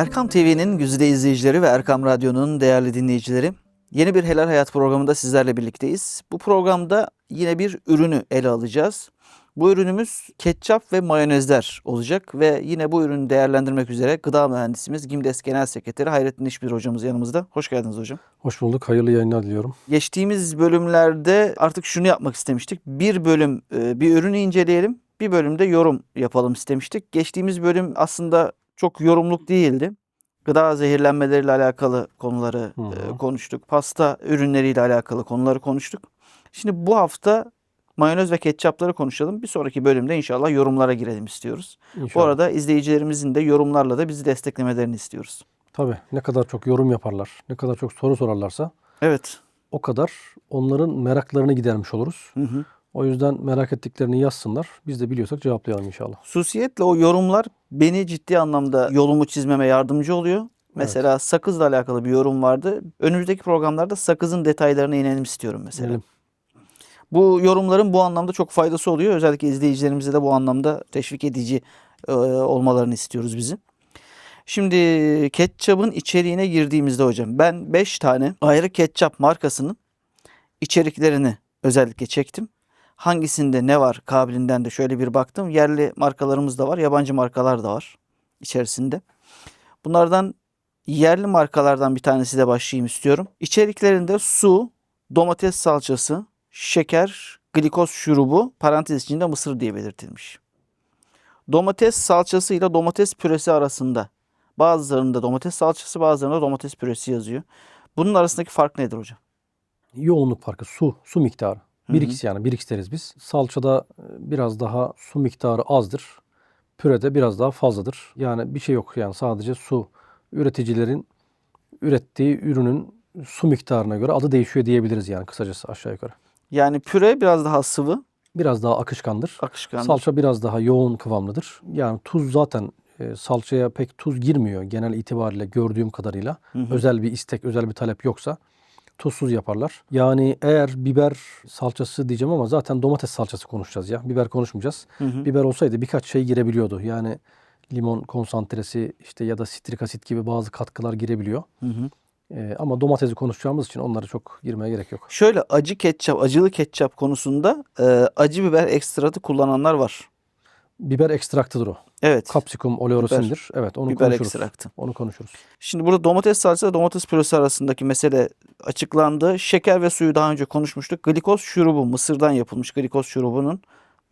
Erkam TV'nin güzide izleyicileri ve Erkam Radyo'nun değerli dinleyicileri, yeni bir Helal Hayat programında sizlerle birlikteyiz. Bu programda yine bir ürünü ele alacağız. Bu ürünümüz ketçap ve mayonezler olacak ve yine bu ürünü değerlendirmek üzere gıda mühendisimiz Gimdes Genel Sekreteri Hayrettin İşbir hocamız yanımızda. Hoş geldiniz hocam. Hoş bulduk. Hayırlı yayınlar diliyorum. Geçtiğimiz bölümlerde artık şunu yapmak istemiştik. Bir bölüm e, bir ürünü inceleyelim, bir bölümde yorum yapalım istemiştik. Geçtiğimiz bölüm aslında çok yorumluk değildi. Gıda zehirlenmeleriyle alakalı konuları Hı e, konuştuk. Pasta ürünleriyle alakalı konuları konuştuk. Şimdi bu hafta mayonez ve ketçapları konuşalım. Bir sonraki bölümde inşallah yorumlara girelim istiyoruz. İnşallah. Bu arada izleyicilerimizin de yorumlarla da bizi desteklemelerini istiyoruz. Tabii ne kadar çok yorum yaparlar, ne kadar çok soru sorarlarsa Evet. o kadar onların meraklarını gidermiş oluruz. Hı hı. O yüzden merak ettiklerini yazsınlar. Biz de biliyorsak cevaplayalım inşallah. Hususiyetle o yorumlar beni ciddi anlamda yolumu çizmeme yardımcı oluyor. Mesela sakızla alakalı bir yorum vardı. Önümüzdeki programlarda sakızın detaylarına inelim istiyorum mesela. Diyelim. Bu yorumların bu anlamda çok faydası oluyor. Özellikle izleyicilerimize de bu anlamda teşvik edici e, olmalarını istiyoruz bizim. Şimdi ketçapın içeriğine girdiğimizde hocam ben 5 tane ayrı ketçap markasının içeriklerini özellikle çektim. Hangisinde ne var kabilinden de şöyle bir baktım. Yerli markalarımız da var, yabancı markalar da var içerisinde. Bunlardan yerli markalardan bir tanesi de başlayayım istiyorum. İçeriklerinde su, domates salçası, şeker, glikoz şurubu, parantez içinde mısır diye belirtilmiş. Domates salçası ile domates püresi arasında bazılarında domates salçası bazılarında domates püresi yazıyor. Bunun arasındaki fark nedir hocam? Yoğunluk farkı su, su miktarı. Hı. 1x yani 1x deriz biz. Salçada e, biraz daha su miktarı azdır. Pürede biraz daha fazladır. Yani bir şey yok yani sadece su. Üreticilerin ürettiği ürünün su miktarına göre adı değişiyor diyebiliriz yani kısacası aşağı yukarı. Yani püre biraz daha sıvı, Biraz daha akışkandır. akışkan. Salça biraz daha yoğun kıvamlıdır. Yani tuz zaten e, salçaya pek tuz girmiyor genel itibariyle gördüğüm kadarıyla. Hı hı. Özel bir istek, özel bir talep yoksa tuzsuz yaparlar. Yani eğer biber salçası diyeceğim ama zaten domates salçası konuşacağız ya. Biber konuşmayacağız. Hı hı. Biber olsaydı birkaç şey girebiliyordu. Yani limon konsantresi işte ya da sitrik asit gibi bazı katkılar girebiliyor. Hı hı. E, ama domatesi konuşacağımız için onlara çok girmeye gerek yok. Şöyle acı ketçap, acılı ketçap konusunda e, acı biber ekstratı kullananlar var. Biber ekstraktıdır o. Evet. Capsicum oleosindir. Evet onu biber konuşuruz. ekstraktı. Onu konuşuruz. Şimdi burada domates salçası ve domates püresi arasındaki mesele açıklandı. Şeker ve suyu daha önce konuşmuştuk. Glikoz şurubu, mısırdan yapılmış glikoz şurubunun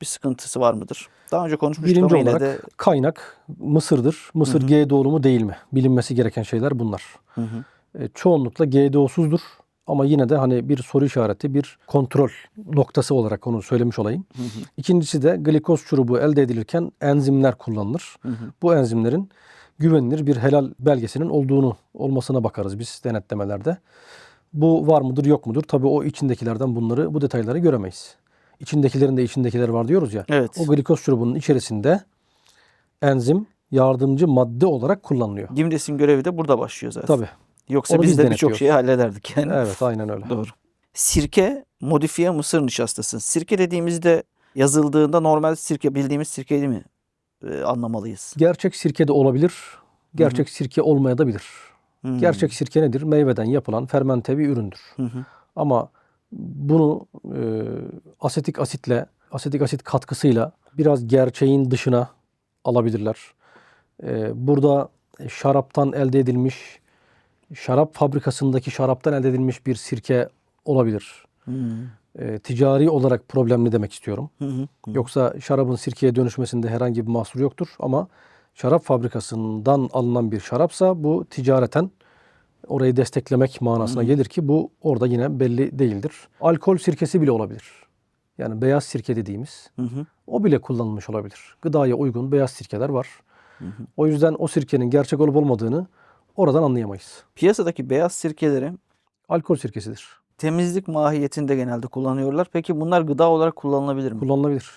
bir sıkıntısı var mıdır? Daha önce konuşmuştuk Birinci ama olarak de kaynak Mısır'dır. Mısır GDO'lu mu değil mi? Bilinmesi gereken şeyler bunlar. Hı hı. E, çoğunlukla GDO'suzdur. Ama yine de hani bir soru işareti, bir kontrol noktası olarak onu söylemiş olayım. Hı hı. İkincisi de glikoz şurubu elde edilirken enzimler kullanılır. Hı hı. Bu enzimlerin güvenilir bir helal belgesinin olduğunu olmasına bakarız biz denetlemelerde. Bu var mıdır yok mudur? Tabii o içindekilerden bunları bu detayları göremeyiz. İçindekilerin de içindekiler var diyoruz ya. Evet. O glikoz şurubunun içerisinde enzim yardımcı madde olarak kullanılıyor. Gimdes'in görevi de burada başlıyor zaten. Tabii. Yoksa Onu biz biz de birçok şeyi hallederdik yani. Evet aynen öyle. Doğru. Sirke modifiye mısır nişastası. Sirke dediğimizde yazıldığında normal sirke bildiğimiz sirkeyi mi e, anlamalıyız? Gerçek sirke de olabilir. Gerçek sirke olmaya da bilir. Hmm. Gerçek sirke nedir? Meyveden yapılan fermente bir üründür. Hı hı. Ama bunu e, asetik asitle, asetik asit katkısıyla biraz gerçeğin dışına alabilirler. E, burada şaraptan elde edilmiş, şarap fabrikasındaki şaraptan elde edilmiş bir sirke olabilir. Hmm. E, ticari olarak problemli demek istiyorum. Hı hı. Yoksa şarabın sirkeye dönüşmesinde herhangi bir mahsur yoktur ama şarap fabrikasından alınan bir şarapsa bu ticareten orayı desteklemek manasına gelir ki bu orada yine belli değildir. Alkol sirkesi bile olabilir. Yani beyaz sirke dediğimiz Hı hı. o bile kullanılmış olabilir. Gıdaya uygun beyaz sirkeler var. hı. O yüzden o sirkenin gerçek olup olmadığını oradan anlayamayız. Piyasadaki beyaz sirkeleri Alkol sirkesidir. temizlik mahiyetinde genelde kullanıyorlar. Peki bunlar gıda olarak kullanılabilir mi? Kullanılabilir.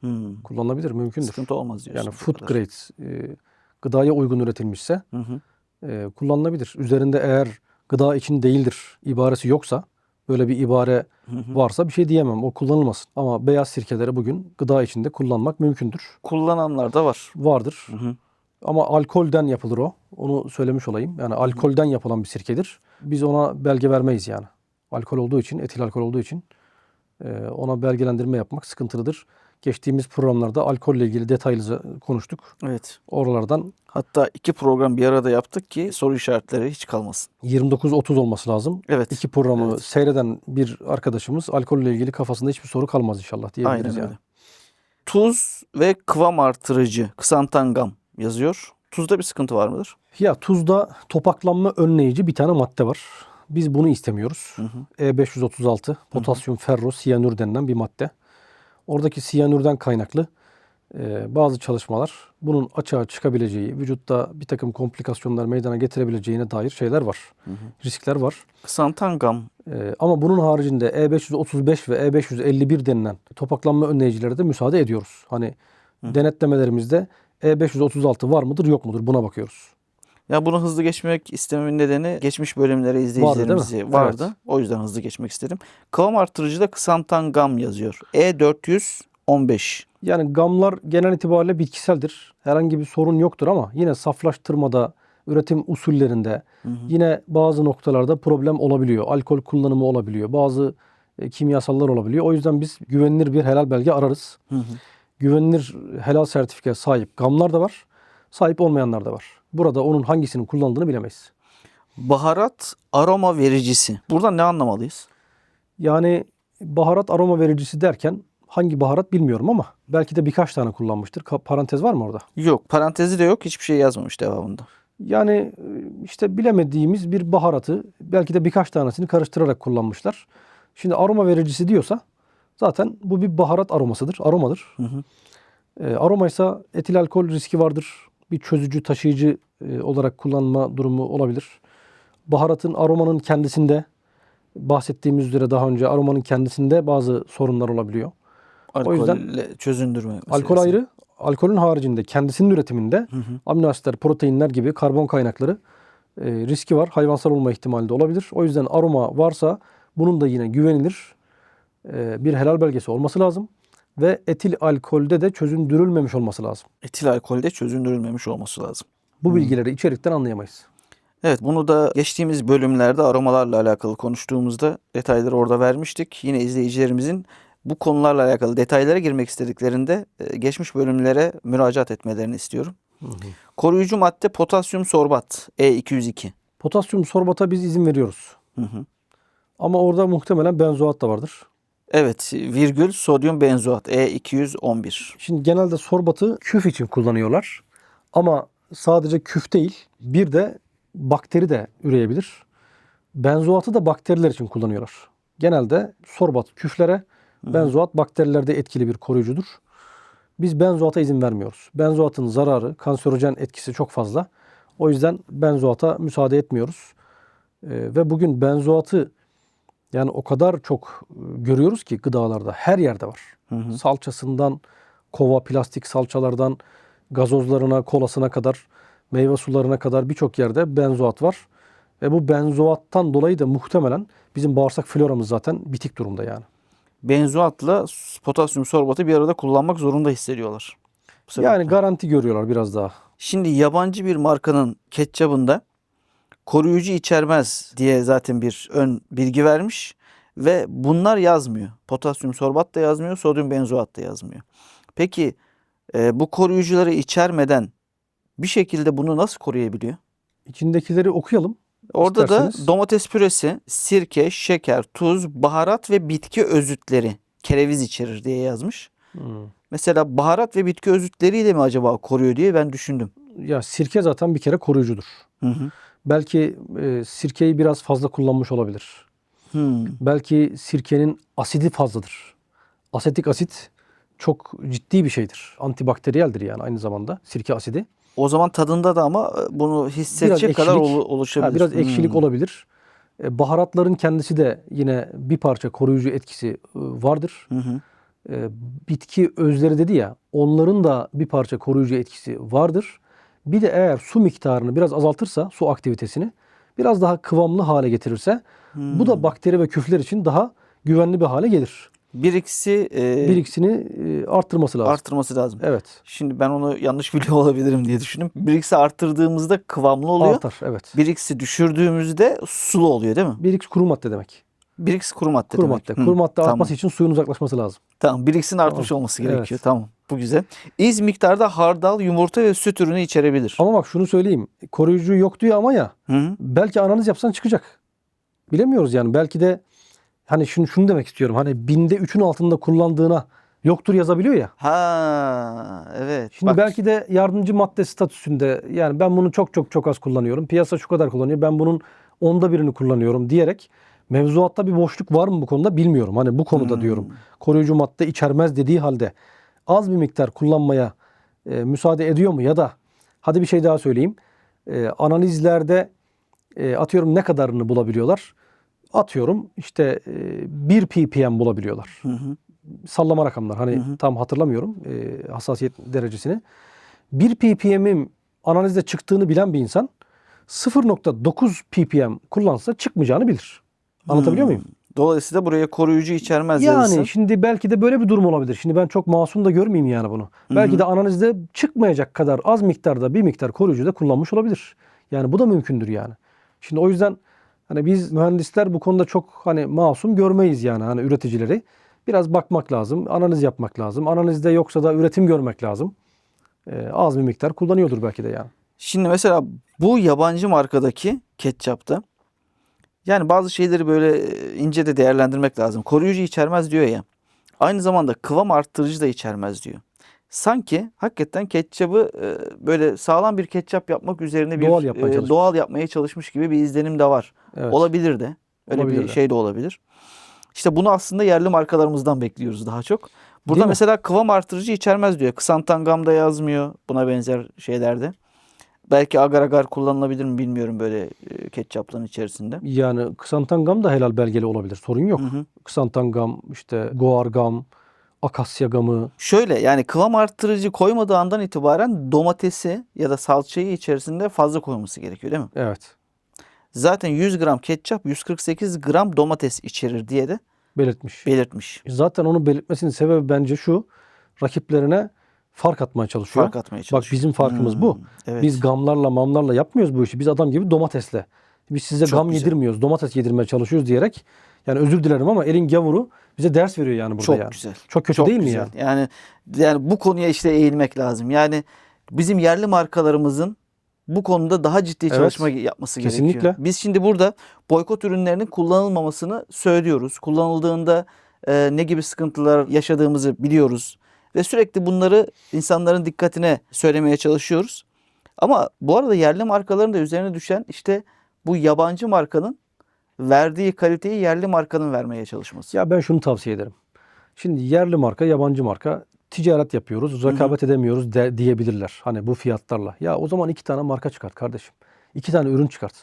Hmm. Kullanılabilir, mümkündür. Sıkıntı olmaz diyorsun. Yani bu food kadar. grade, e, gıdaya uygun üretilmişse Hı hı. e, kullanılabilir. Üzerinde eğer gıda için değildir ibaresi yoksa böyle bir ibare Hı hı. varsa bir şey diyemem. O kullanılmasın. Ama beyaz sirkeleri bugün gıda içinde kullanmak mümkündür. Kullananlar da var. Vardır. Hı hı. Ama alkolden yapılır o. Onu söylemiş olayım. Yani alkolden yapılan bir sirkedir. Biz ona belge vermeyiz yani. Alkol olduğu için, etil alkol olduğu için e, ona belgelendirme yapmak sıkıntılıdır. Geçtiğimiz programlarda alkolle ilgili detaylı konuştuk. Evet. Oralardan Hatta iki program bir arada yaptık ki soru işaretleri hiç kalmasın. 29-30 olması lazım. Evet. İki programı Evet. seyreden bir arkadaşımız alkolle ilgili kafasında hiçbir soru kalmaz inşallah diyebiliriz Aynen yani. öyle. Tuz ve kıvam artırıcı kısantangam yazıyor. Tuzda bir sıkıntı var mıdır? Ya tuzda topaklanma önleyici bir tane madde var. Biz bunu istemiyoruz. Hı hı. E536 potasyum ferro siyanür denilen bir madde. Oradaki siyanürden kaynaklı e, bazı çalışmalar bunun açığa çıkabileceği, vücutta bir takım komplikasyonlar meydana getirebileceğine dair şeyler var. Riskler var. Kısantangam E, ama bunun haricinde E535 ve E551 denilen topaklanma önleyicilere de müsaade ediyoruz. Hani denetlemelerimizde E536 var mıdır yok mudur buna bakıyoruz. Ya bunu hızlı geçmek istememin nedeni geçmiş bölümlere izleyicilerimizi vardı. Evet. O yüzden hızlı geçmek istedim. Kıvam artırıcıda kısantangam yazıyor. E415. Yani gamlar genel itibariyle bitkiseldir. Herhangi bir sorun yoktur ama yine saflaştırmada, üretim usullerinde yine bazı noktalarda problem olabiliyor. Alkol kullanımı olabiliyor. Bazı e, kimyasallar olabiliyor. O yüzden biz güvenilir bir helal belge ararız. Hı hı. Güvenilir helal sertifika sahip gamlar da var. Sahip olmayanlar da var. Burada onun hangisinin kullanıldığını bilemeyiz. Baharat aroma vericisi. Burada ne anlamalıyız? Yani baharat aroma vericisi derken hangi baharat bilmiyorum ama belki de birkaç tane kullanmıştır. Ka- Parantez var mı orada? Yok. Parantezi de yok. Hiçbir şey yazmamış devamında. Yani e, işte bilemediğimiz bir baharatı belki de birkaç tanesini karıştırarak kullanmışlar. Şimdi aroma vericisi diyorsa zaten bu bir baharat aromasıdır, aromadır. Hı hı. E, aromaysa etil alkol riski vardır. Bir çözücü, taşıyıcı e, olarak kullanma durumu olabilir. Baharatın aromanın kendisinde bahsettiğimiz üzere daha önce aromanın kendisinde bazı sorunlar olabiliyor. Alkolle yüzden- çözündürme Alkol meselesi. ayrı. Alkolün haricinde kendisinin üretiminde Hı hı. amino asitler, proteinler gibi karbon kaynakları e, riski var. Hayvansal olma ihtimali de olabilir. O yüzden aroma varsa bunun da yine güvenilir bir helal belgesi olması lazım. Ve etil alkolde de çözündürülmemiş olması lazım. Etil alkolde çözündürülmemiş olması lazım. Bu bilgileri içerikten anlayamayız. Evet bunu da geçtiğimiz bölümlerde aromalarla alakalı konuştuğumuzda detayları orada vermiştik. Yine izleyicilerimizin bu konularla alakalı detaylara girmek istediklerinde e, geçmiş bölümlere müracaat etmelerini istiyorum. Koruyucu madde potasyum sorbat E E202. Potasyum sorbata biz izin veriyoruz. Hı hı. Ama orada muhtemelen benzoat da vardır. Evet virgül sodyum benzoat E E211. Şimdi genelde sorbatı küf için kullanıyorlar. Ama sadece küf değil, bir de bakteri de üreyebilir. Benzoatı da bakteriler için kullanıyorlar. Genelde sorbat küflere, benzoat bakterilerde etkili bir koruyucudur. Biz benzoata izin vermiyoruz. Benzoatın zararı, kanserojen etkisi çok fazla. O yüzden benzoata müsaade etmiyoruz. Ee, ve bugün benzoatı yani o kadar çok e, görüyoruz ki gıdalarda her yerde var. Salçasından, kova plastik salçalardan, gazozlarına, kolasına kadar, meyve sularına kadar birçok yerde benzoat var. Ve bu benzoattan dolayı da muhtemelen bizim bağırsak floramız zaten bitik durumda yani. Benzoatla potasyum sorbatı bir arada kullanmak zorunda hissediyorlar. Yani garanti görüyorlar biraz daha. Şimdi yabancı bir markanın ketçabında koruyucu içermez diye zaten bir ön bilgi vermiş ve bunlar yazmıyor. Potasyum sorbat da yazmıyor, sodyum benzoat da yazmıyor. Peki e, bu koruyucuları içermeden bir şekilde bunu nasıl koruyabiliyor? İçindekileri okuyalım. Orada İsterseniz. da domates püresi, sirke, şeker, tuz, baharat ve bitki özütleri kereviz içerir diye yazmış. Hmm. Mesela baharat ve bitki özütleriyle mi acaba koruyor diye ben düşündüm. Ya sirke zaten bir kere koruyucudur. Hı hı. Belki e, sirkeyi biraz fazla kullanmış olabilir. Hmm. Belki sirkenin asidi fazladır. Asetik asit çok ciddi bir şeydir. Antibakteriyeldir yani aynı zamanda sirke asidi. O zaman tadında da ama e, bunu hissedecek Biraz kadar ekşilik. olu- oluşabilir. Ha, biraz ekşilik Hmm. olabilir. E, baharatların kendisi de yine bir parça koruyucu etkisi e, vardır. Hı hı. Bitki özleri dedi ya onların da bir parça koruyucu etkisi vardır. Bir de eğer su miktarını biraz azaltırsa su aktivitesini biraz daha kıvamlı hale getirirse bu Hmm. da bakteri ve küfler için daha güvenli bir hale gelir. 1x'i e, Bir ikisini e, arttırması lazım. arttırması lazım. evet. Şimdi ben onu yanlış biliyor olabilirim diye düşündüm. 1x'i arttırdığımızda kıvamlı oluyor. Artar evet. 1x'i düşürdüğümüzde sulu oluyor değil mi? Bir x kuru madde demek. 1x kuru madde Kuru demek. madde. Hı, Kuru madde tamam. artması için suyun uzaklaşması lazım. Tamam 1x'in artmış Tamam. olması Evet. gerekiyor. Tamam bu güzel. İz miktarda hardal, yumurta ve süt ürünü içerebilir. Ama bak şunu söyleyeyim. Koruyucu yok diyor ama ya hı. belki analiz yapsan çıkacak. Bilemiyoruz yani. Belki de hani şunu şunu demek istiyorum. Hani binde üçün altında kullandığına yoktur yazabiliyor ya. Ha evet. Şimdi Bak, belki de yardımcı madde statüsünde yani ben bunu çok çok çok az kullanıyorum. Piyasa şu kadar kullanıyor. Ben bunun onda birini kullanıyorum diyerek mevzuatta bir boşluk var mı bu konuda bilmiyorum. Hani bu konuda Hmm. diyorum. Koruyucu madde içermez dediği halde az bir miktar kullanmaya e, müsaade ediyor mu ya da hadi bir şey daha söyleyeyim. E, analizlerde e, atıyorum ne kadarını bulabiliyorlar? Atıyorum işte e, 1 ppm bulabiliyorlar Hı hı. sallama rakamlar. Hani Hı hı. tam hatırlamıyorum e, hassasiyet derecesini. 1 ppm'in analizde çıktığını bilen bir insan 0.9 ppm kullansa çıkmayacağını bilir. Anlatabiliyor Hmm. muyum? Dolayısıyla buraya koruyucu içermez Yani yazısı. şimdi belki de böyle bir durum olabilir. Şimdi ben çok masum da görmeyeyim yani bunu. Belki de analizde çıkmayacak kadar az miktarda bir miktar koruyucu da kullanmış olabilir. Yani bu da mümkündür yani. Şimdi o yüzden hani biz mühendisler bu konuda çok hani masum görmeyiz yani hani üreticileri. Biraz bakmak lazım, analiz yapmak lazım. Analizde yoksa da üretim görmek lazım. Ee, az bir miktar kullanıyordur belki de yani. Şimdi mesela bu yabancı markadaki ketçapta yani bazı şeyleri böyle e, ince de değerlendirmek lazım. Koruyucu içermez diyor ya. Aynı zamanda kıvam arttırıcı da içermez diyor. Sanki hakikaten ketçabı e, böyle sağlam bir ketçap yapmak üzerine bir Doğal yapmaya e, çalışmış. doğal yapmaya çalışmış gibi bir izlenim de var. Evet. Olabilir de. Öyle Olabilir bir de. şey de olabilir. İşte bunu aslında yerli markalarımızdan bekliyoruz daha çok. Burada Değil mi? mesela kıvam artırıcı içermez diyor. Kısantangamda yazmıyor buna benzer şeylerde. Belki agar agar kullanılabilir mi bilmiyorum böyle e, ketçapların içerisinde. Yani kısantangam da helal belgeli olabilir. Sorun yok. Hı hı. Kısantangam, işte guargam, akasya gamı, Şöyle yani kıvam arttırıcı koymadığı andan itibaren domatesi ya da salçayı içerisinde fazla koyması gerekiyor değil mi? evet Zaten 100 gram ketçap 148 gram domates içerir diye de belirtmiş. belirtmiş. Zaten onu belirtmesinin sebebi bence şu. Rakiplerine fark atmaya çalışıyor. Fark atmaya Bak çalışıyor. bizim farkımız bu. Hmm, Evet. Biz gamlarla mamlarla yapmıyoruz bu işi. Biz adam gibi domatesle. Biz size Çok gam güzel. yedirmiyoruz. Domates yedirmeye çalışıyoruz diyerek. Yani özür dilerim ama elin gavuru bize ders veriyor yani burada Çok yani. güzel. Çok kötü Çok değil mi güzel. ya? Yani yani bu konuya işte eğilmek lazım. Yani bizim yerli markalarımızın bu konuda daha ciddi Evet. çalışma yapması Kesinlikle. gerekiyor. Biz şimdi burada boykot ürünlerinin kullanılmamasını söylüyoruz. Kullanıldığında e, ne gibi sıkıntılar yaşadığımızı biliyoruz ve sürekli bunları insanların dikkatine söylemeye çalışıyoruz. Ama bu arada yerli markaların da üzerine düşen işte bu yabancı markanın verdiği kaliteyi yerli markanın vermeye çalışması. Ya ben şunu tavsiye ederim. Şimdi yerli marka, yabancı marka ticaret yapıyoruz, rekabet edemiyoruz de, diyebilirler. Hani bu fiyatlarla. Ya o zaman iki tane marka çıkart kardeşim. İki tane ürün çıkart.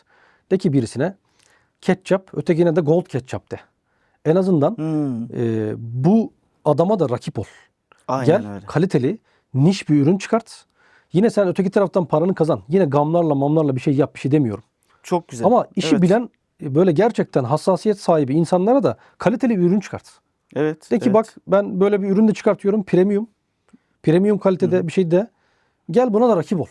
De ki birisine ketçap, ötekine de gold ketçap de. En azından Hmm, e, bu adama da rakip ol. Aynen Gel öyle. kaliteli, niş bir ürün çıkart. Yine sen öteki taraftan paranı kazan. Yine gamlarla mamlarla bir şey yap bir şey demiyorum. Çok güzel. Ama işi Evet. bilen e, böyle gerçekten hassasiyet sahibi insanlara da kaliteli bir ürün çıkart. Evet. De ki evet. bak ben böyle bir ürün de çıkartıyorum premium. Premium kalitede bir şey de gel buna da rakip ol.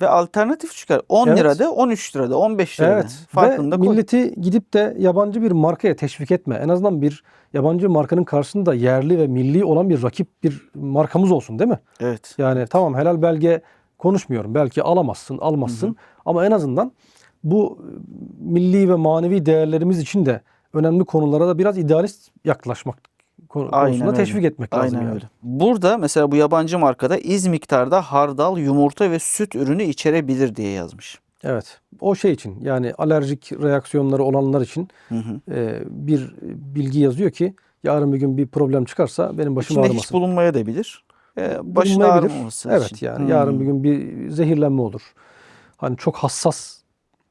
Ve alternatif çıkar. 10 Evet. lirada, 13 lirada, 15 lirada. Evet. Farkında Ve koy. milleti gidip de yabancı bir markaya teşvik etme. En azından bir yabancı markanın karşısında yerli ve milli olan bir rakip bir markamız olsun değil mi? Evet. Yani tamam helal belge konuşmuyorum. Belki alamazsın, almazsın. Ama en azından bu milli ve manevi değerlerimiz için de önemli konulara da biraz idealist yaklaşmak Aynen konusunda öyle. teşvik etmek lazım Aynen yani. öyle. Burada mesela bu yabancı markada iz miktarda hardal, yumurta ve süt ürünü içerebilir diye yazmış. Evet. O şey için yani alerjik reaksiyonları olanlar için Hı hı. e, bir bilgi yazıyor ki yarın bir gün bir problem çıkarsa benim başım İçinde hiç ağrımasın. bulunmaya da bilir. Ee, Bulunmayabilir. ağrımaması Evet için. yani Hmm. yarın bir gün bir zehirlenme olur. Hani çok hassas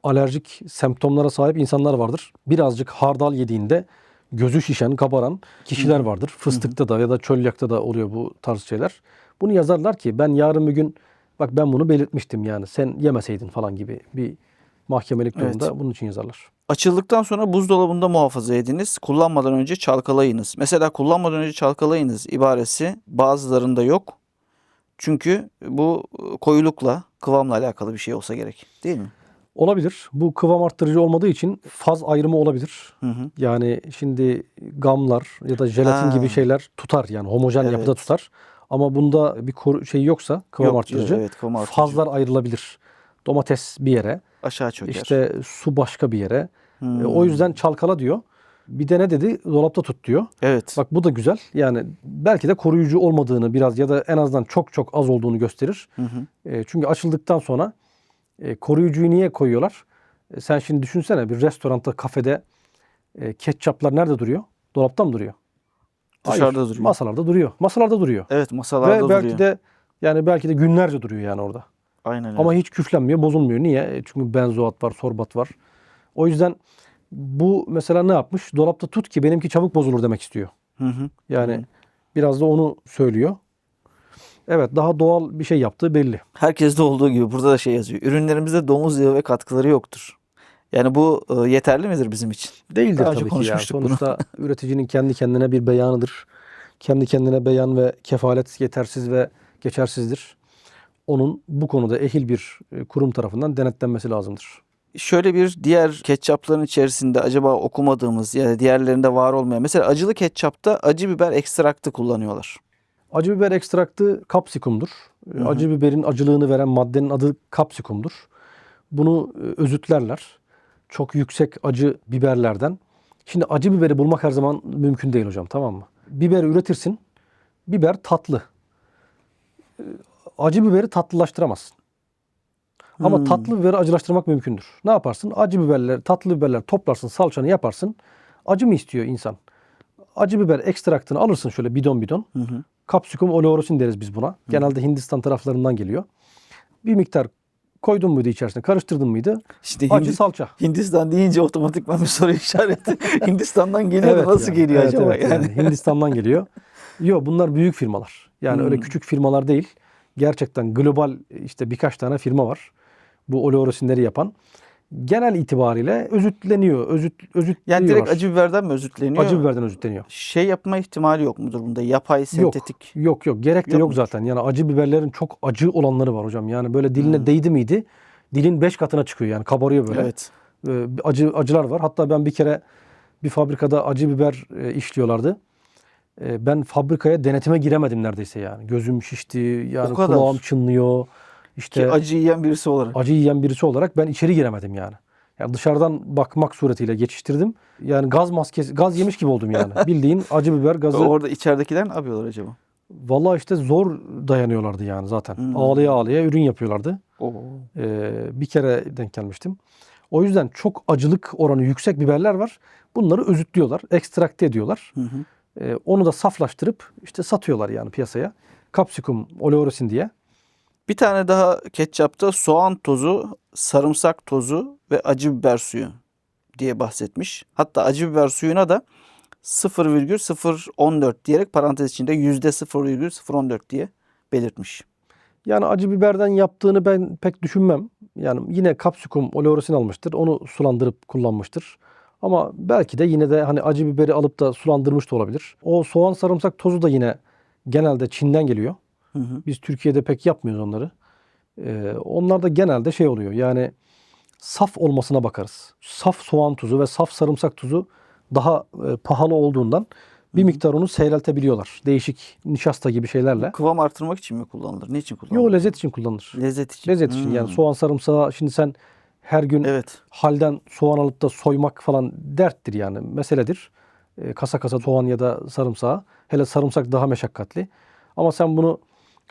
alerjik semptomlara sahip insanlar vardır. Birazcık hardal yediğinde gözü şişen, kabaran kişiler vardır. Fıstıkta da ya da çölyakta da oluyor bu tarz şeyler. Bunu yazarlar ki ben yarın bir gün bak ben bunu belirtmiştim yani sen yemeseydin falan gibi bir Mahkemelik Evet. durumda bunun için yazarlar. Açıldıktan sonra buzdolabında muhafaza ediniz. Kullanmadan önce çalkalayınız. Mesela kullanmadan önce çalkalayınız ibaresi bazılarında yok. Çünkü bu e, koyulukla, kıvamla alakalı bir şey olsa gerek. Değil mi? Olabilir. Bu kıvam arttırıcı olmadığı için faz ayrımı olabilir. Hı hı. Yani şimdi gamlar ya da jelatin Ha. gibi şeyler tutar yani homojen Evet. yapıda tutar. Ama bunda bir şey yoksa kıvam Yok, arttırıcı Evet, kıvam arttırıcı. fazlar ayrılabilir. Domates bir yere, aşağı çöker. işte su başka bir yere. Hmm. E, O yüzden çalkala diyor. Bir de ne dedi? Dolapta tut diyor. Evet. Bak bu da güzel. Yani belki de koruyucu olmadığını biraz ya da en azından çok çok az olduğunu gösterir. Hı hı. E, çünkü açıldıktan sonra e, koruyucuyu niye koyuyorlar? E, sen şimdi düşünsene bir restoranda, kafede e, ketçaplar nerede duruyor? Dolapta mı duruyor? Dışarıda Hayır, duruyor. Masalarda duruyor. Masalarda duruyor. Evet masalarda Ve belki duruyor. de yani belki de günlerce duruyor yani orada. Aynen öyle. Ama hiç küflenmiyor, bozulmuyor. Niye? E, Çünkü benzoat var, sorbat var. O yüzden bu mesela ne yapmış? Dolapta tut ki benimki çabuk bozulur demek istiyor. Hı hı. Yani Hı. biraz da onu söylüyor. Evet daha doğal bir şey yaptığı belli. Herkeste olduğu gibi burada da şey yazıyor. Ürünlerimizde domuz yağı ve katkıları yoktur. Yani bu e, yeterli midir bizim için? Değildir Daha önce tabii ki ya. konuşmuştuk bunu. Sonuçta üreticinin kendi kendine bir beyanıdır. Kendi kendine beyan ve kefalet yetersiz ve geçersizdir. Onun bu konuda ehil bir e, kurum tarafından denetlenmesi lazımdır. Şöyle bir diğer ketçapların içerisinde acaba okumadığımız ya da diğerlerinde var olmayan. Mesela acılı ketçapta acı biber ekstraktı kullanıyorlar. Acı biber ekstraktı kapsikumdur. Hı hı. Acı biberin acılığını veren maddenin adı kapsikumdur. Bunu e, özütlerler. Çok yüksek acı biberlerden. Şimdi acı biberi bulmak her zaman mümkün değil hocam tamam mı? Biber üretirsin. Biber tatlı. E, Acı biberi tatlılaştıramazsın. Ama Hmm. tatlı biberi acılaştırmak mümkündür. Ne yaparsın? Acı biberler, tatlı biberler toplarsın, salçanı yaparsın. Acı mı istiyor insan? Acı biber ekstraktını alırsın şöyle bidon bidon. Hı hı. Capsicum oleorosin deriz biz buna. Genelde Hindistan taraflarından geliyor. Bir miktar koydun muydu içerisine, karıştırdın mıydı? İşte Acı Hindi- salça. Hindistan deyince otomatikman bir soru işareti. Hindistan'dan geliyor da nasıl yani. geliyor Evet, acaba? evet yani? yani. Hindistan'dan geliyor. Yok bunlar büyük firmalar. Yani öyle Hmm. küçük firmalar değil. Gerçekten global işte birkaç tane firma var. Bu oleorosinleri yapan. Genel itibariyle özütleniyor. Özüt, özüt Yani direkt acı biberden mi özütleniyor? acı biberden özütleniyor. Şey yapma ihtimali yok mudur bunda? Yapay, sentetik. Yok yok gerek de Yok yok zaten. Yani acı biberlerin çok acı olanları var hocam. Yani böyle diline Hmm. değdi miydi dilin 5 katına çıkıyor yani kabarıyor böyle. Evet. Ee, acı acılar var. Hatta ben bir kere bir fabrikada acı biber e, işliyorlardı. E, ben fabrikaya denetime giremedim neredeyse yani. Gözüm şişti, yani kulağım çınlıyor. İşte Ki acı yiyen birisi olarak. acı yiyen birisi olarak ben içeri giremedim yani. Yani dışarıdan bakmak suretiyle geçiştirdim. Yani gaz maskesi, gaz yemiş gibi oldum yani. Bildiğin acı biber gazı. Orada içeridekiler ne yapıyorlar acaba? Vallahi işte zor dayanıyorlardı yani zaten. Hmm. Ağlaya ağlaya ürün yapıyorlardı. Oo. Ee, bir kere denk gelmiştim. O yüzden çok acılık oranı yüksek biberler var. Bunları özütlüyorlar, ekstrakte ediyorlar. Hı hı. Ee, onu da saflaştırıp işte satıyorlar yani piyasaya. Capsicum oleorosin diye. Bir tane daha ketçapta soğan tozu, sarımsak tozu ve acı biber suyu diye bahsetmiş. Hatta acı biber suyuna da 0,014 diyerek parantez içinde %0,014 diye belirtmiş. Yani acı biberden yaptığını ben pek düşünmem. Yani yine Capsicum oleorosin almıştır. Onu sulandırıp kullanmıştır. Ama belki de yine de hani acı biberi alıp da sulandırmış da olabilir. O soğan sarımsak tozu da yine genelde Çin'den geliyor. Hı hı. Biz Türkiye'de pek yapmıyoruz onları. Ee, onlar da genelde şey oluyor yani saf olmasına bakarız. Saf soğan tuzu ve saf sarımsak tuzu daha e, pahalı olduğundan bir miktar onu seyreltebiliyorlar. Değişik nişasta gibi şeylerle. Kıvam artırmak için mi kullanılır? Niçin kullanılır? Yo lezzet için kullanılır. Lezzet için. Lezzet için yani Hmm. soğan sarımsağı şimdi sen her gün Evet. halden soğan alıp da soymak falan derttir yani meseledir. E, kasa kasa soğan ya da sarımsağı. Hele sarımsak daha meşakkatli. Ama sen bunu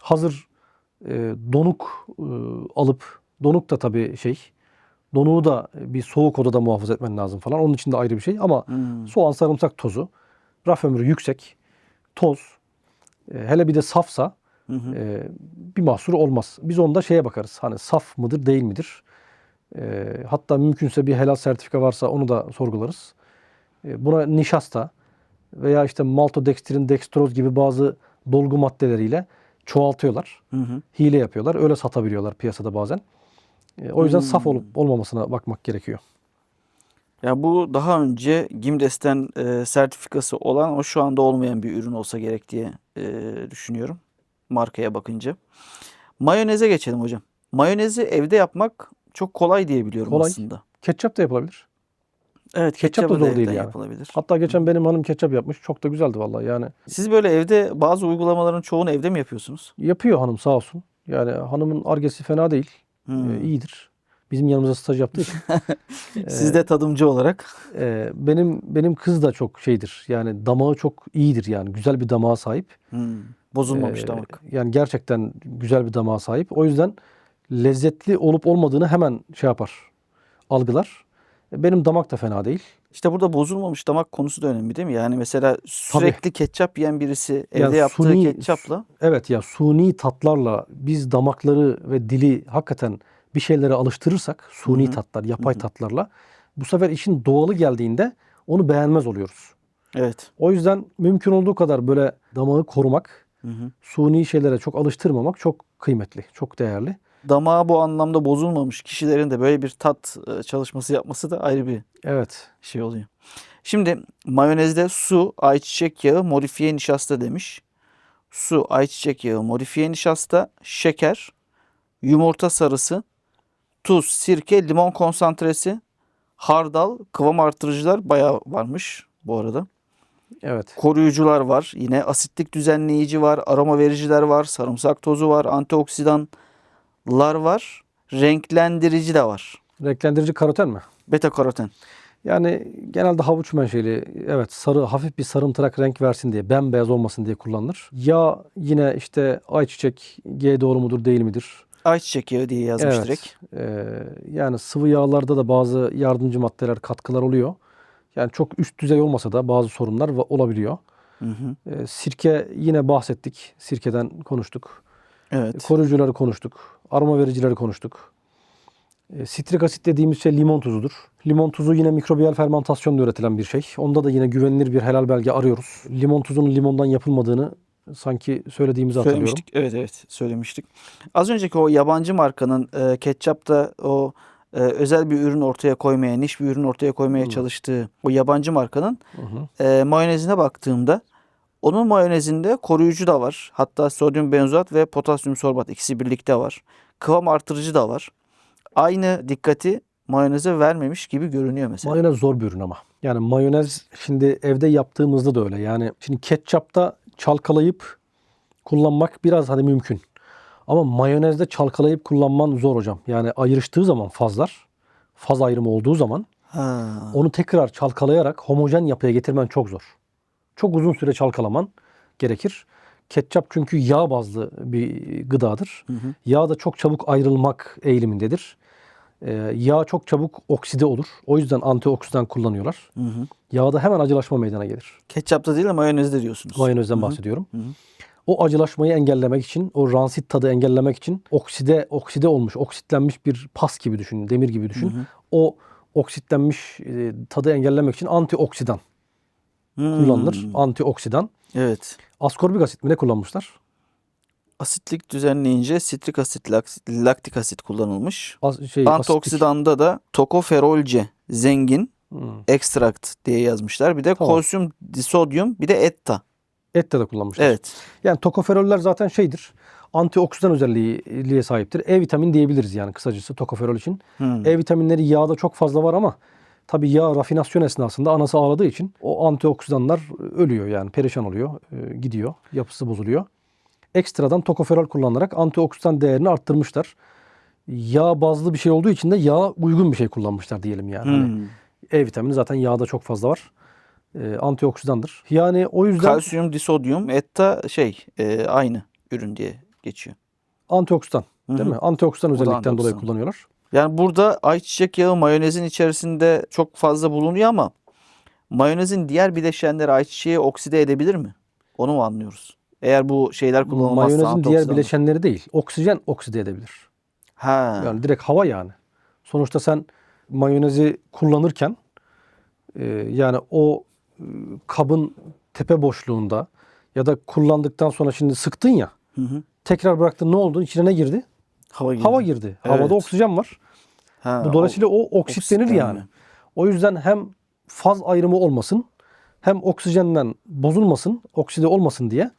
hazır e, donuk e, alıp donuk da tabii şey donuğu da bir soğuk odada muhafaza etmen lazım falan. Onun için de ayrı bir şey ama Hmm. soğan sarımsak tozu raf ömrü yüksek toz e, hele bir de safsa Hı hı. e, bir mahsuru olmaz. Biz onda şeye bakarız. Hani saf mıdır değil midir? E, hatta mümkünse bir helal sertifika varsa onu da sorgularız. E, buna nişasta veya işte maltodextrin, dextroz gibi bazı dolgu maddeleriyle çoğaltıyorlar. Hı hı. Hile yapıyorlar. Öyle satabiliyorlar piyasada bazen. E, o yüzden Hmm. saf olup olmamasına bakmak gerekiyor. Ya bu daha önce Gimdes'ten e, sertifikası olan ama şu anda olmayan bir ürün olsa gerek diye e, düşünüyorum. Markaya bakınca. Mayoneze geçelim hocam. Mayonezi evde yapmak çok kolay diye biliyorum Kolay. aslında. Ketçap da yapılabilir. Evet, Ketçap da ketçapı zor değil yani. yapılabilir. Hatta geçen benim hanım ketçap yapmış. Çok da güzeldi vallahi. Yani Siz böyle evde bazı uygulamaların çoğunu evde mi yapıyorsunuz? yapıyor hanım sağ olsun. Yani hanımın argesi fena değil. Hmm. E, iyidir. Bizim yanımıza staj yaptığı için. Siz de tadımcı olarak. E, benim benim kız da çok şeydir. Yani damağı çok iyidir yani. Güzel bir damağa sahip. Hmm. Bozulmamış Ee, damak. Yani gerçekten güzel bir damağa sahip. O yüzden lezzetli olup olmadığını hemen şey yapar. Algılar. Benim damak da fena değil. İşte burada bozulmamış damak konusu da önemli değil mi? Yani mesela sürekli ketçap yiyen birisi evde Yani yaptığı suni- ketçapla Evet ya suni tatlarla biz damakları ve dili hakikaten bir şeylere alıştırırsak suni Hı hı. tatlar, yapay Hı hı. tatlarla bu sefer işin doğalı geldiğinde onu beğenmez oluyoruz. evet. O yüzden mümkün olduğu kadar böyle damağı korumak, Hı hı. suni şeylere çok alıştırmamak çok kıymetli, çok değerli. Damağı bu anlamda bozulmamış kişilerin de böyle bir tat e, çalışması yapması da ayrı bir Evet. şey oluyor. Şimdi mayonezde su, ayçiçek yağı, modifiye nişasta demiş. Su, ayçiçek yağı, modifiye nişasta, şeker, yumurta sarısı, tuz, sirke, limon konsantresi, hardal, kıvam artırıcılar bayağı varmış bu arada. Evet. Koruyucular var. Yine asitlik düzenleyici var. Aroma vericiler var. Sarımsak tozu var. Antioksidanlar var. Renklendirici de var. Renklendirici karoten mi? Beta karoten. Yani genelde havuç menşeli evet sarı hafif bir sarımtırak renk versin diye bembeyaz olmasın diye kullanılır. Ya yine işte ayçiçek G doğru mudur değil midir? Ayçiçek yağı diye yazmış Evet. direkt. Ee, yani sıvı yağlarda da bazı yardımcı maddeler katkılar oluyor. Yani çok üst düzey olmasa da bazı sorunlar olabiliyor. Hı hı. Ee, sirke yine bahsettik. Sirkeden konuştuk. Evet. Koruyucuları konuştuk. Aroma vericileri konuştuk. E, Sitrik asit dediğimiz şey limon tuzudur. Limon tuzu yine mikrobiyal fermentasyonla üretilen bir şey. Onda da yine güvenilir bir helal belge arıyoruz. Limon tuzunun limondan yapılmadığını sanki söylediğimizi hatırlıyorum. Söylemiştik. Evet evet söylemiştik. Az önceki o yabancı markanın e, ketçapta o e, özel bir ürün ortaya koymaya, niş bir ürün ortaya koymaya Hı. çalıştığı o yabancı markanın Hı hı. e, mayonezine baktığımda onun mayonezinde koruyucu da var. Hatta sodyum benzoat ve potasyum sorbat ikisi birlikte var. Kıvam artırıcı da var. Aynı dikkati mayoneze vermemiş gibi görünüyor mesela. Mayonez zor bir ürün ama. Yani mayonez şimdi evde yaptığımızda da öyle. Yani şimdi ketçapta çalkalayıp kullanmak biraz hadi mümkün. Ama mayonezde çalkalayıp kullanman zor hocam. Yani ayrıştığı zaman fazlar, faz ayrımı olduğu zaman ha. onu tekrar çalkalayarak homojen yapıya getirmen çok zor. Çok uzun süre çalkalaman gerekir. Ketçap çünkü yağ bazlı bir gıdadır. Hı hı. Yağ da çok çabuk ayrılmak eğilimindedir. Ee, yağ çok çabuk okside olur. O yüzden antioksidan kullanıyorlar. Hı hı. Yağda hemen acılaşma meydana gelir. Ketçapta değil de mayonezde diyorsunuz. Mayonezden Hı hı. bahsediyorum. Hı hı. O acılaşmayı engellemek için, o ransit tadı engellemek için okside okside olmuş, oksitlenmiş bir pas gibi düşün, demir gibi düşün. Hı hı. O oksitlenmiş e, tadı engellemek için antioksidan Hmm. kullanılır. Antioksidan. Evet. Askorbik asit mi ne kullanmışlar? Asitlik düzenleyince sitrik asit, lak- laktik asit kullanılmış. Az, şey, asitlik- Antioksidanda da tokoferolce zengin Hmm. ekstrakt diye yazmışlar. Bir de Tamam. kalsiyum disodyum bir de etta. Ette de kullanmışlar. Evet. Yani tokoferoller zaten şeydir. Antioksidan özelliğe sahiptir. E vitamin diyebiliriz yani kısacası tokoferol için. Hmm. E vitaminleri yağda çok fazla var ama tabii yağ rafinasyon esnasında anası ağladığı için o antioksidanlar ölüyor yani perişan oluyor, e, gidiyor, yapısı bozuluyor. Ekstradan tokoferol kullanarak antioksidan değerini arttırmışlar. Yağ bazlı bir şey olduğu için de yağ uygun bir şey kullanmışlar diyelim yani. Hani Hmm. E vitamini zaten yağda çok fazla var. E, antioksidandır. Yani o yüzden Kalsiyum disodyum etta şey e, aynı ürün diye geçiyor. antioksidan değil hı. mi? Antioksidan da özellikten dolayı antioksidan. kullanıyorlar. Yani burada ayçiçek yağı mayonezin içerisinde çok fazla bulunuyor ama mayonezin diğer bileşenleri ayçiçeği okside edebilir mi? Onu mu anlıyoruz? Eğer bu şeyler kullanılmazsa Mayonezin diğer antioksidanlar. bileşenleri değil. Oksijen okside edebilir. Ha. Yani direkt hava yani. Sonuçta sen mayonezi kullanırken e, yani o e, kabın tepe boşluğunda ya da kullandıktan sonra şimdi sıktın ya Hı hı. tekrar bıraktın ne oldu? İçine ne girdi? Hava girdi. Hava girdi. Evet. Havada oksijen var. Ha, Bu dolayısıyla o oksitlenir oksitlenme. yani. O yüzden hem faz ayrımı olmasın hem oksijenden bozulmasın, okside olmasın diye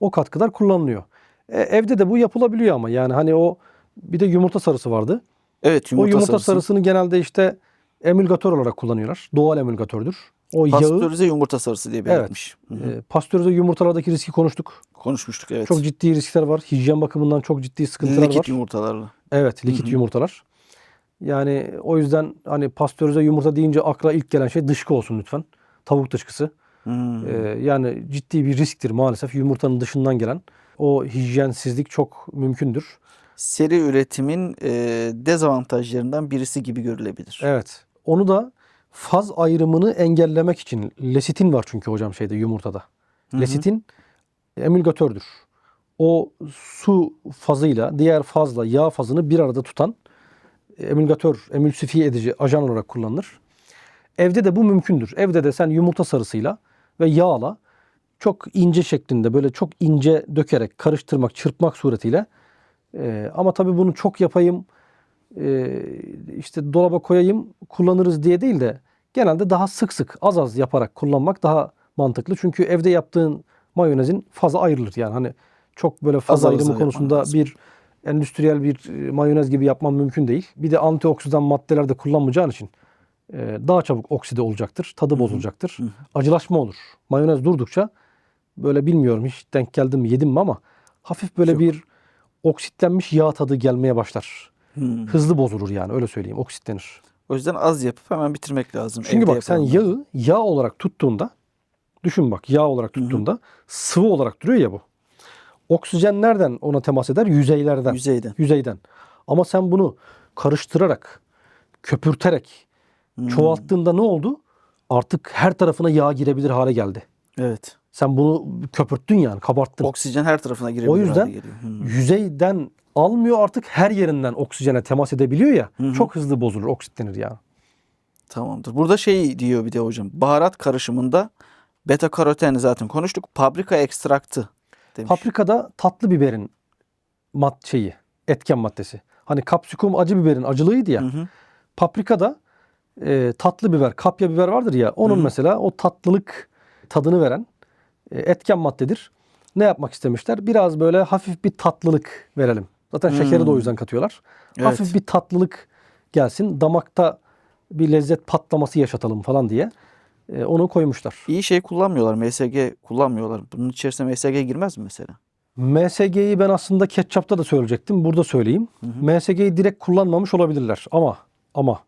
o katkılar kullanılıyor. E, evde de bu yapılabiliyor ama yani hani o bir de yumurta sarısı vardı. Evet yumurta, o yumurta sarısı. sarısını genelde işte emülgatör olarak kullanıyorlar. Doğal emülgatördür. O yağı Pastörize yumurta sarısı diye Evet. belirtmiş. Hı hı. e, pastörize yumurtalardaki riski konuştuk. Konuşmuştuk evet. Çok ciddi riskler var. Hijyen bakımından çok ciddi sıkıntılar Likit var. yumurtalarla. Evet, likit Hı hı. yumurtalar. Yani o yüzden hani pastörize yumurta deyince akla ilk gelen şey dışkı olsun lütfen. Tavuk dışkısı. Hmm. Ee, yani ciddi bir risktir maalesef yumurtanın dışından gelen. O hijyensizlik çok mümkündür. Seri üretimin e, dezavantajlarından birisi gibi görülebilir. Evet. Onu da faz ayrımını engellemek için lesitin var çünkü hocam şeyde yumurtada. Hı hı. Lesitin emülgatördür. O su fazıyla diğer fazla yağ fazını bir arada tutan emülgatör, emülsifiye edici ajan olarak kullanılır. Evde de bu mümkündür. Evde de sen yumurta sarısıyla ve yağla çok ince şeklinde böyle çok ince dökerek karıştırmak, çırpmak suretiyle e, ama tabii bunu çok yapayım e, işte dolaba koyayım kullanırız diye değil de genelde daha sık sık az az yaparak kullanmak daha mantıklı. Çünkü evde yaptığın mayonezin fazla ayrılır. Yani hani çok böyle faz Az ayrımı konusunda bir endüstriyel bir e, mayonez gibi yapman mümkün değil. Bir de antioksidan maddeler de kullanmayacağın için e, daha çabuk okside olacaktır. Tadı bozulacaktır. Acılaşma olur. Mayonez durdukça böyle bilmiyorum hiç denk geldim mi yedim mi ama hafif böyle Yok. bir oksitlenmiş yağ tadı gelmeye başlar. Hmm. Hızlı bozulur yani öyle söyleyeyim oksitlenir. O yüzden az yapıp hemen bitirmek lazım. Çünkü bak sen yağı yağ olarak tuttuğunda düşün bak yağ olarak tuttuğunda sıvı olarak duruyor ya bu. Oksijen nereden ona temas eder? Yüzeylerden. yüzeyden. Yüzeyden. Ama sen bunu karıştırarak, köpürterek Hmm. çoğalttığında ne oldu? Artık her tarafına yağ girebilir hale geldi. Evet. Sen bunu köpürttün yani, kabarttın. Oksijen her tarafına girebilir O yüzden. Hmm. yüzeyden almıyor artık her yerinden oksijene temas edebiliyor ya. Hı hı. Çok hızlı bozulur, oksitlenir yani. Tamamdır. Burada şey diyor bir de hocam. Baharat karışımında beta karoteni zaten konuştuk. Paprika ekstraktı demiş. Paprikada tatlı biberin mad şeyi, etken maddesi. Hani kapsikum acı biberin acılığıydı ya. Hı hı. Paprikada e, tatlı biber, kapya biber vardır ya. Onun Hı hı. mesela o tatlılık tadını veren e, etken maddedir. Ne yapmak istemişler? Biraz böyle hafif bir tatlılık verelim. Zaten şekeri de o Hmm. yüzden katıyorlar. Evet. Hafif bir tatlılık gelsin. Damakta bir lezzet patlaması yaşatalım falan diye e, onu koymuşlar. İyi şey kullanmıyorlar. MSG kullanmıyorlar. Bunun içerisine MSG girmez mi mesela? MSG'yi ben aslında ketçapta da söyleyecektim. Burada söyleyeyim. MSG'yi direkt kullanmamış olabilirler. Ama ama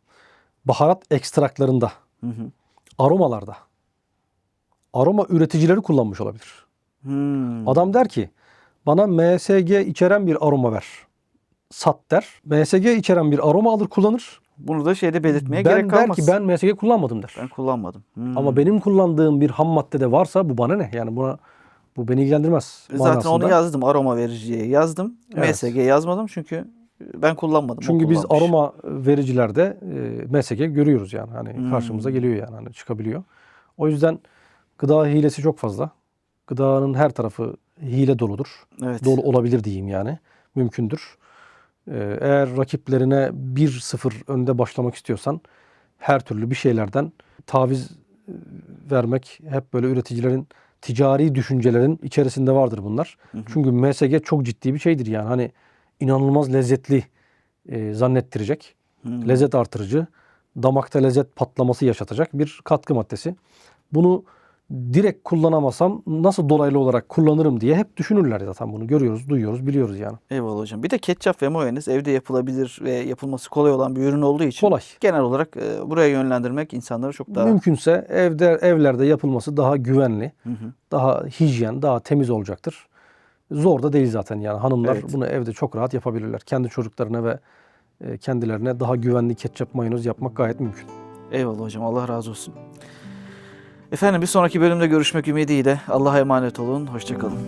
baharat ekstraklarında, Hı hı. aromalarda aroma üreticileri kullanmış olabilir. Hmm. Adam der ki bana MSG içeren bir aroma ver. Sat der. MSG içeren bir aroma alır kullanır. Bunu da şeyde belirtmeye ben gerek der kalmaz. ki ben MSG kullanmadım der. Ben kullanmadım. Hmm. Ama benim kullandığım bir ham maddede varsa bu bana ne? Yani buna bu beni ilgilendirmez. Zaten onu manasında. yazdım aroma vericiye yazdım. Evet. MSG yazmadım çünkü ben kullanmadım. Çünkü biz aroma vericilerde e, MSG görüyoruz yani. Hani Hmm. karşımıza geliyor yani hani çıkabiliyor. O yüzden gıda hilesi çok fazla. Gıdanın her tarafı hile doludur. Evet. Dolu olabilir diyeyim yani. Mümkündür. E, eğer rakiplerine 1-0 önde başlamak istiyorsan her türlü bir şeylerden taviz e, vermek hep böyle üreticilerin ticari düşüncelerin içerisinde vardır bunlar. Hı hı. Çünkü MSG çok ciddi bir şeydir yani. Hani inanılmaz lezzetli e, zannettirecek. Hmm. Lezzet artırıcı, damakta lezzet patlaması yaşatacak bir katkı maddesi. Bunu direkt kullanamasam nasıl dolaylı olarak kullanırım diye hep düşünürler zaten bunu. Görüyoruz, duyuyoruz, biliyoruz yani. Eyvallah hocam. Bir de ketçap ve mayonez evde yapılabilir ve yapılması kolay olan bir ürün olduğu için Kolay. genel olarak e, buraya yönlendirmek insanları çok daha Mümkünse evde evlerde yapılması daha güvenli, Hı hı. daha hijyen, daha temiz olacaktır. Zor da değil zaten yani. Hanımlar Evet. bunu evde çok rahat yapabilirler. Kendi çocuklarına ve e, kendilerine daha güvenli ketçap mayonez yapmak gayet mümkün. Eyvallah hocam. Allah razı olsun. Efendim bir sonraki bölümde görüşmek ümidiyle. Allah'a emanet olun. Hoşçakalın.